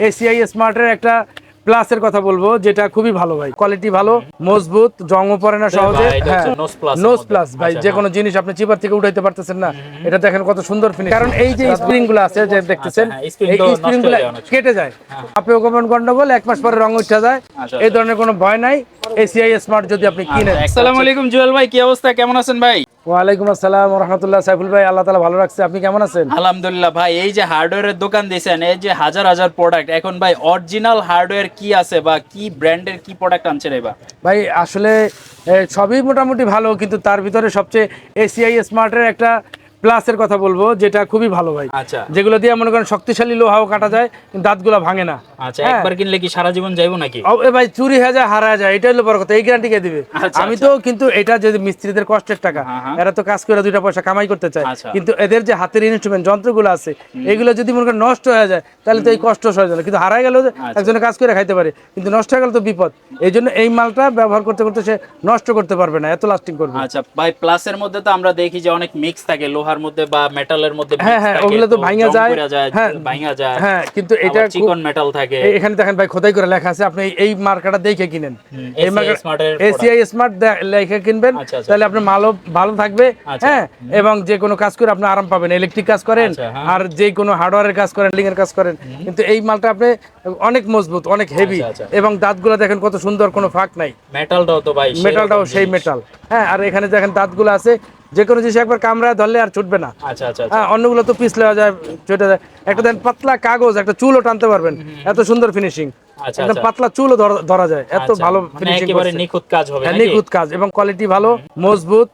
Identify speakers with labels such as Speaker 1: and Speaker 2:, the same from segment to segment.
Speaker 1: ACI স্মার্টের একটা প্লাসের কথা বলব যেটা খুবই ভালো ভাই। কোয়ালিটি ভালো মজবুত জংও পড়ে না সহজে। নোজ প্লাস ভাই
Speaker 2: আচ্ছা,
Speaker 1: যে কোনো জিনিস আপনি চিপার থেকে উঠাইতে পারতেছেন না। এটা দেখেন কত সুন্দর ফিনিশ কারণ এই যে স্প্রিংগুলো আছে যে দেখতেছেন
Speaker 2: হ্যাঁ,
Speaker 1: এই
Speaker 2: স্প্রিংগুলো।
Speaker 1: কেটে যায়। আপনি ওকমন গন্ডগোল এক মাস পরে রং উঠে যায়।
Speaker 2: আচ্ছা,
Speaker 1: এই ধরনের কোনো ভয় নাই। এসিআই স্মার্ট যদি আপনি কিনেন।
Speaker 2: আসসালামু আলাইকুম জুয়েল ভাই কি অবস্থা? কেমন আছেন ভাই?
Speaker 1: ওয়ালাইকুম আসসালাম রহমতুল্লাহ সাইফুল ভাই আল্লাহ তালা ভালো রাখছে। আপনি কেমন আছেন?
Speaker 2: আলহামদুলিল্লাহ ভাই এই যে হার্ডওয়্যারের দোকান দিয়েছেন এই যে হাজার হাজার প্রোডাক্ট এখন ভাই অরিজিনাল হার্ডওয়্যার কি আছে বা কি ব্র্যান্ডের কি প্রোডাক্ট আনছেন এবার?
Speaker 1: ভাই আসলে সবই মোটামুটি ভালো কিন্তু তার ভিতরে সবচেয়ে এসিআই স্মার্টের একটা প্লাসের কথা বলব যেটা খুবই ভালো ভাই।
Speaker 2: আচ্ছা।
Speaker 1: যেগুলো দিয়ে মনে করেন শক্তিশালী লোহাও কাটা যায় কিন্তু দাঁতগুলো ভাঙে না।
Speaker 2: আচ্ছা
Speaker 1: হ্যাঁ।
Speaker 2: একবার কিনলে কি সারা জীবন যাইবো নাকি?
Speaker 1: এ ভাই চুরি হয়ে যায় হারা যায় এটা হলো বড় কথা এই গ্যারান্টি কে দিবে?
Speaker 2: আচ্ছা,
Speaker 1: আমি তো কিন্তু এটা যদি মিস্ত্রিদের কষ্টের টাকা
Speaker 2: হ্যাঁ, হ্যাঁ।
Speaker 1: এরা তো কাজ করে দুইটা পয়সা কামাই করতে চায়।
Speaker 2: আচ্ছা।
Speaker 1: কিন্তু এদের যে হাতের ইনস্ট্রুমেন্ট যন্ত্রগুলো আছে এগুলো যদি মনে করেন নষ্ট হয়ে যায় তাহলে তো এই কষ্ট সহজ না কিন্তু হারাই গেল
Speaker 2: আচ্ছা।
Speaker 1: একজনে কাজ করে খাইতে পারে কিন্তু নষ্ট হয়ে গেলে তো বিপদ। এই জন্য এই মালটা ব্যবহার করতে করতে সে নষ্ট করতে পারবে না এত লাস্টিং করবে।
Speaker 2: আচ্ছা ভাই প্লাসের মধ্যে তো আমরা দেখি যে অনেক মিক্স থাকে লোহার মধ্যে বা মেটালের মধ্যে
Speaker 1: হ্যাঁ, হ্যাঁ, ওগুলো তো ভাঙা যায়। হ্যাঁ,
Speaker 2: ভাঙা যায়
Speaker 1: হ্যাঁ কিন্তু এটা
Speaker 2: চিকন মেটাল থাকে
Speaker 1: এখানে দেখেন ভাই খোদাই করে লেখা আছে আপনি এই- মার্কাটা দেখে কিনেন এই
Speaker 2: এর
Speaker 1: এসিআই স্মার্ট লেখে কিনবেন
Speaker 2: আচ্ছা, আচ্ছা।
Speaker 1: তাহলে আপনার মালও ভালো থাকবে
Speaker 2: আচ্ছা।
Speaker 1: হ্যাঁ এবং যে কোনো কাজ করে আপনি আরাম পাবেন ইলেকট্রিক কাজ করেন
Speaker 2: হ্যাঁ।
Speaker 1: আর যে কোনো হার্ডওয়্যারের কাজ করেন লিং এর কাজ করেন কিন্তু এই মালটা আপনি অনেক মজবুত অনেক হেভি। এবং দাঁতগুলো দেখেন কত সুন্দর কোনো ফাঁক নাই
Speaker 2: মেটালটাও তো ভাই
Speaker 1: মেটালটাও সেই মেটাল হ্যাঁ আর এখানে দেখেন দাঁতগুলো আছে যে কোনো জিনিস একবার কামড়ায় ধরলে আর ছুটবে না।
Speaker 2: আচ্ছা আচ্ছা আচ্ছা।
Speaker 1: হ্যাঁ অন্যগুলো তো পিছলে যায় চটে যায়। একটা দেন পাতলা কাগজ একটা চুলও টানতে পারবেন। এত সুন্দর ফিনিশিং একদম। পাতলা চুলও ধরা- যায়। এত ভালো
Speaker 2: মানে
Speaker 1: ফিনিশিং
Speaker 2: নিখুঁত কাজ হবে
Speaker 1: নিখুঁত কাজ এবং কোয়ালিটি ভালো মজবুত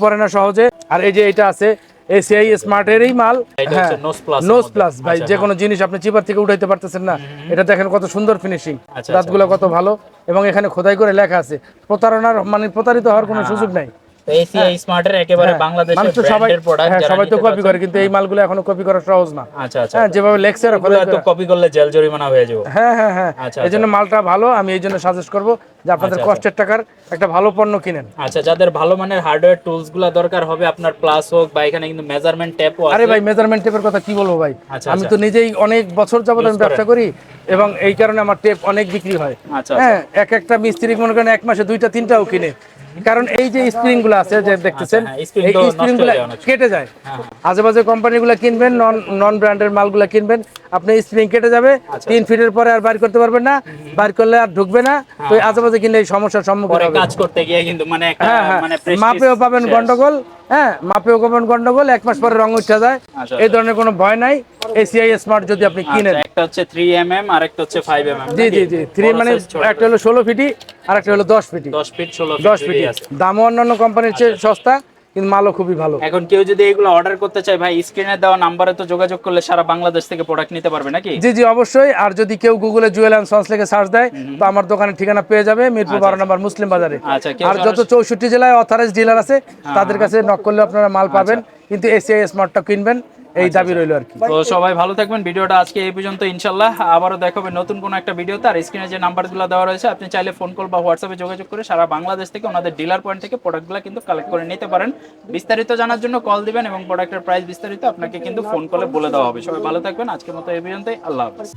Speaker 1: পড়ে না সহজে। আর এই যে এটা আছে এসিআই স্মার্টেরই মাল।
Speaker 2: এটা হচ্ছে Nose Plus এর
Speaker 1: নোজ প্লাস ভাই যে কোনো জিনিস আপনি চিপার থেকে উঠাইতে পারতেছেন না। এটা দেখেন কত সুন্দর ফিনিশিং দাঁতগুলো কত ভালো। এবং এখানে খোদাই করে লেখা আছে প্রতারণার মানে প্রতারিত হওয়ার কোনো সুযোগ নাই।
Speaker 2: এসিআই স্মার্টের একেবারে
Speaker 1: হ্যাঁ,
Speaker 2: বাংলাদেশের
Speaker 1: মানুষ তো সবাই
Speaker 2: ব্র্যান্ডের প্রোডাক্ট
Speaker 1: হ্যাঁ, সবাই তো কপি করে কিন্তু এই মালগুলো এখনও কপি করা সহজ না।
Speaker 2: আচ্ছা আচ্ছা
Speaker 1: হ্যাঁ যেভাবে লেখছে ওরা খোদাই
Speaker 2: এগুলো তো কপি করলে জেল জরিমানা হয়ে যাবে।
Speaker 1: হ্যাঁ হ্যাঁ হ্যাঁ।
Speaker 2: আচ্ছা,
Speaker 1: এই জন্য মালটা ভালো আমি এই জন্য সাজেস্ট করব যে আপনাদের
Speaker 2: আচ্ছা,
Speaker 1: কষ্টের টাকার একটা ভালো পণ্য কিনেন।
Speaker 2: আচ্ছা যাদের ভালো মানের হার্ডওয়্যার টুলসগুলা দরকার হবে আপনার প্লাস হোক বা এখানে কিন্তু মেজারমেন্ট
Speaker 1: আরে ভাই মেজারমেন্ট টেপের কথা কি বলব ভাই?
Speaker 2: আচ্ছা,
Speaker 1: আমি
Speaker 2: আচ্ছা।
Speaker 1: তো নিজেই অনেক বছর যাবত আমি ব্যবসা করি এবং এই কারণে আমার টেপ অনেক বিক্রি হয়।
Speaker 2: আচ্ছা।
Speaker 1: হ্যাঁ এক একটা মিস্ত্রি মনে করেন এক মাসে দুইটা তিনটাও কিনে। কারণ এই যে স্প্রিংগুলো আছে যে দেখতেছেন
Speaker 2: হ্যাঁ,
Speaker 1: এই
Speaker 2: স্প্রিংগুলো।
Speaker 1: কেটে যায়।
Speaker 2: হ্যাঁ,
Speaker 1: আশেপাশে কোম্পানিগুলো কিনবেন নন নন ব্র্যান্ডের মালগুলো কিনবেন আপনি স্প্রিং কেটে যাবে
Speaker 2: আচ্ছা।
Speaker 1: তিন ফিটের পরে আর বাইর করতে পারবেন না বাইর করলে আর ঢুকবে না তো আশেপাশে কিনলে এই সমস্যার সম্মুখীন হবে।
Speaker 2: কাজ করতে গিয়ে কিন্তু মানে একটা
Speaker 1: হ্যাঁ হ্যাঁ
Speaker 2: মানে
Speaker 1: মাপেও পাবেন গন্ডগোল হ্যাঁ মাপেও পাবেন গন্ডগোল এক মাস পরে রং উঠা যায়
Speaker 2: আচ্ছা,
Speaker 1: এই ধরনের কোনো ভয় নাই এসিআই স্মার্ট যদি আপনি কিনেন।
Speaker 2: আচ্ছা, একটা হচ্ছে 3mm আর একটা হচ্ছে 5mm
Speaker 1: জি জি জি থ্রি মানে একটা হলো ষোলো ফিটি আর একটা হলো দশ ফিটি
Speaker 2: 10 ফিট 16
Speaker 1: দশ
Speaker 2: ফিট
Speaker 1: ফিটি
Speaker 2: আছে।
Speaker 1: দামও অন্যান্য কোম্পানির চেয়ে সস্তা কিন্তু মালও খুবই ভালো।
Speaker 2: এখন কেউ যদি এগুলো অর্ডার করতে চায় ভাই স্ক্রিনে দেওয়া নাম্বারে তো যোগাযোগ করলে সারা বাংলাদেশ থেকে প্রোডাক্ট নিতে পারবে নাকি?
Speaker 1: জি জি অবশ্যই। আর যদি কেউ গুগলে জুয়েল অ্যান্ড সন্স লিখে সার্চ দেয় তো আমার দোকানের ঠিকানা পেয়ে যাবে মিরপুর বারো নম্বর মুসলিম বাজারে।
Speaker 2: আচ্ছা
Speaker 1: আর যত চৌষট্টি জেলায় অথরাইজ ডিলার আছে তাদের কাছে নক করলে আপনারা মাল পাবেন। কিন্তু এসিআই স্মার্টটা কিনবেন। এই দাবি রইল আর কি।
Speaker 2: তো সবাই ভালো থাকবেন ভিডিওটা আজকে এই পর্যন্ত ইনশাল্লাহ। আবারও দেখাবে নতুন কোনো একটা ভিডিওতে আর স্ক্রিনে যে নাম্বারগুলো দেওয়া রয়েছে আপনি চাইলে ফোন কল বা হোয়াটসঅ্যাপে যোগাযোগ করে সারা বাংলাদেশ থেকে ওনাদের ডিলার পয়েন্ট থেকে প্রোডাক্টগুলো কিন্তু কালেক্ট করে নিতে পারেন। বিস্তারিত জানার জন্য কল দিবেন এবং প্রোডাক্টের প্রাইস বিস্তারিত আপনাকে কিন্তু ফোন কলে বলে দেওয়া হবে। সবাই ভালো থাকবেন আজকের মতো এই পর্যন্তই আল্লাহ হাফেজ।